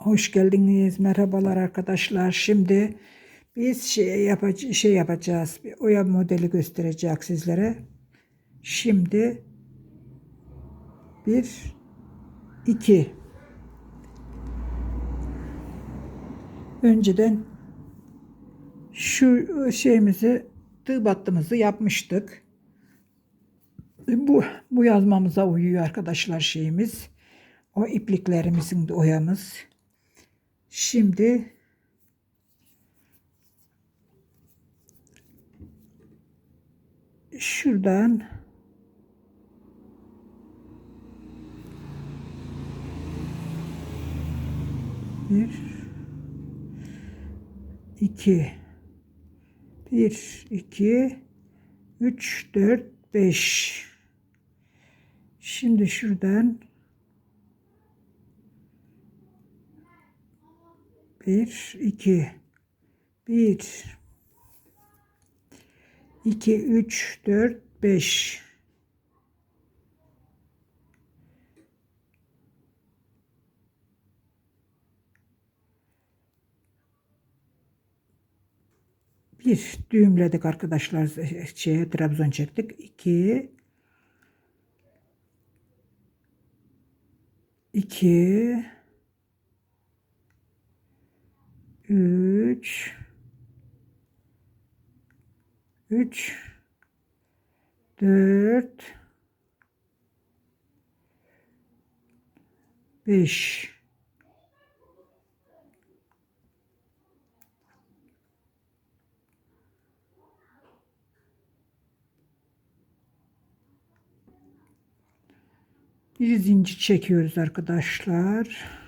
Hoş geldiniz. Merhabalar arkadaşlar. Şimdi biz şey, yapac- şey yapacağız. Bir oya modeli göstereceğiz sizlere. Şimdi bir, iki. Önceden şu şeyimizi tığ battığımızı yapmıştık. Bu, bu yazmamıza uyuyor arkadaşlar şeyimiz. O ipliklerimizin de oyamız. Şimdi şuradan bir iki bir iki üç dört beş. Şimdi şuradan Bir, iki, bir, iki, üç, dört, beş. Bir düğümledik arkadaşlar şeye Trabzon çektik. İki, iki, üç, üç, dört, beş. Bir zincir çekiyoruz arkadaşlar.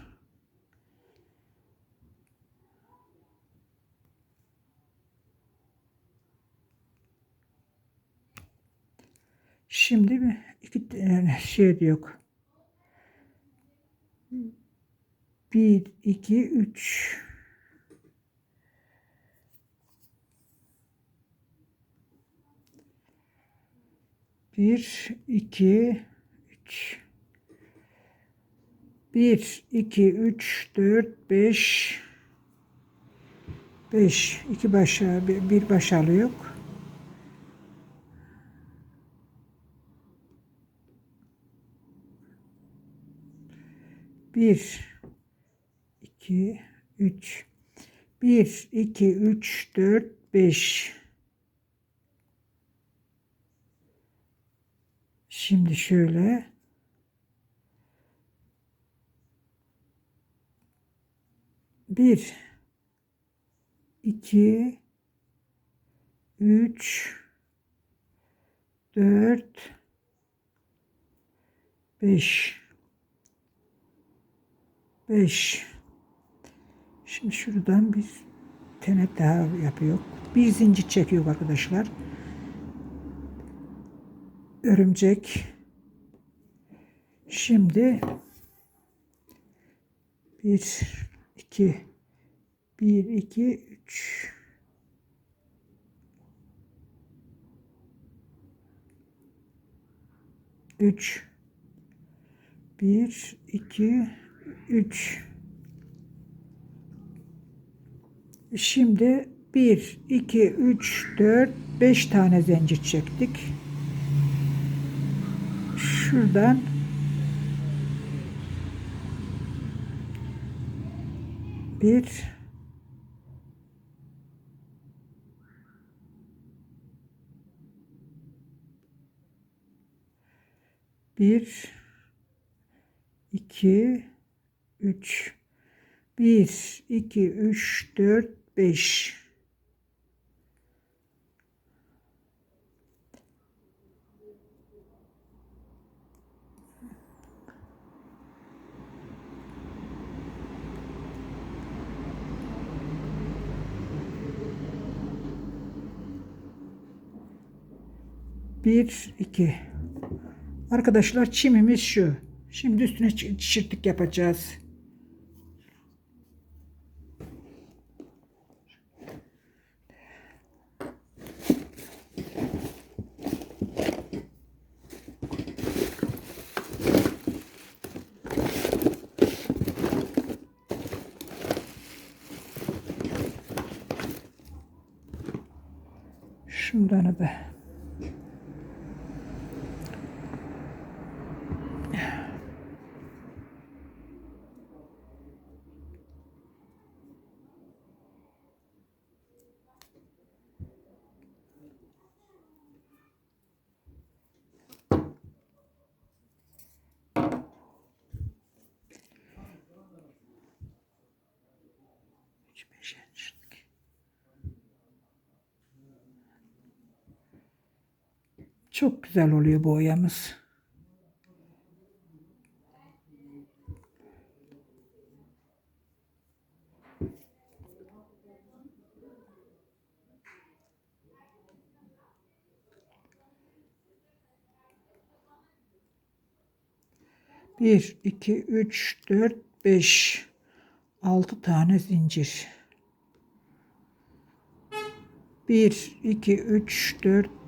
Şimdi bir iki tane şey yok. Bir, iki, üç. Bir, iki, üç. Bir, iki, üç, dört, beş. Beş. iki baş, bir baş alıyor. Bir, iki, üç. Bir, iki, üç, dört, beş. Şimdi şöyle. Bir, iki, üç, dört, beş. 5 Şimdi şuradan bir tane daha yapıyor. Bir zincir çekiyor arkadaşlar. Örümcek. Şimdi bir iki bir iki üç üç bir iki 3 Şimdi 1 2 3 4 5 tane zincir çektik. Şuradan bir bir iki 3 1 2 3 4 5 1 2 Arkadaşlar çimimiz şu. Şimdi üstüne çirtlik yapacağız. şuradan da Çok güzel oluyor bu oyamız. Bir, iki, üç, dört, beş, altı tane zincir. Bir, iki, üç, dört,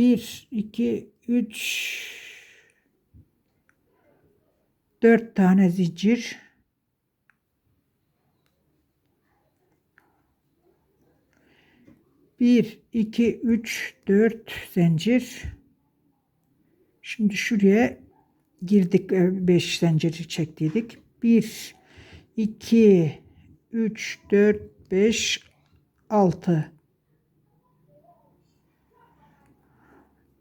Bir, iki, üç, dört tane zincir. Bir, iki, üç, dört zincir. Şimdi şuraya girdik. e, Beş zinciri çektiydik. Bir, iki, üç, dört, beş, altı.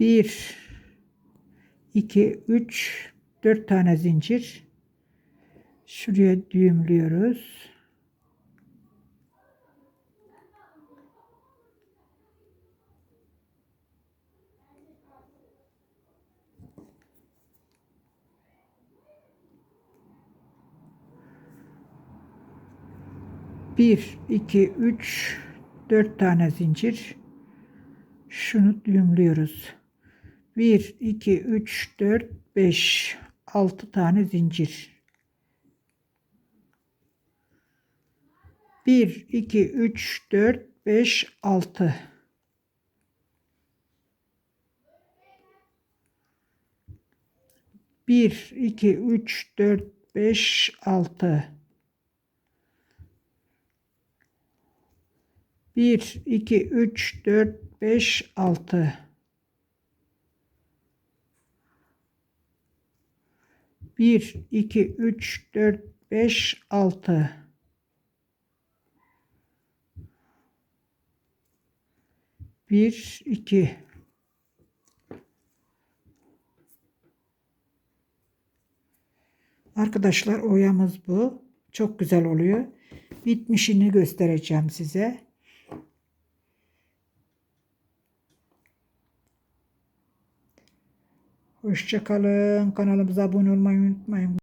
Bir, iki, üç, dört tane zincir. Şuraya düğümlüyoruz. Bir, iki, üç, dört tane zincir. Şunu düğümlüyoruz. Bir, iki, üç, dört, beş, altı tane zincir. Bir, iki, üç, dört, beş, altı. Bir, iki, üç, dört, beş, altı. Bir, iki, üç, dört, beş, altı. Bir, iki, üç, dört, beş, altı. Bir, iki. Arkadaşlar oyamız bu. Çok güzel oluyor. Bitmişini göstereceğim size. Hoşçakalın. Kanalımıza abone olmayı unutmayın.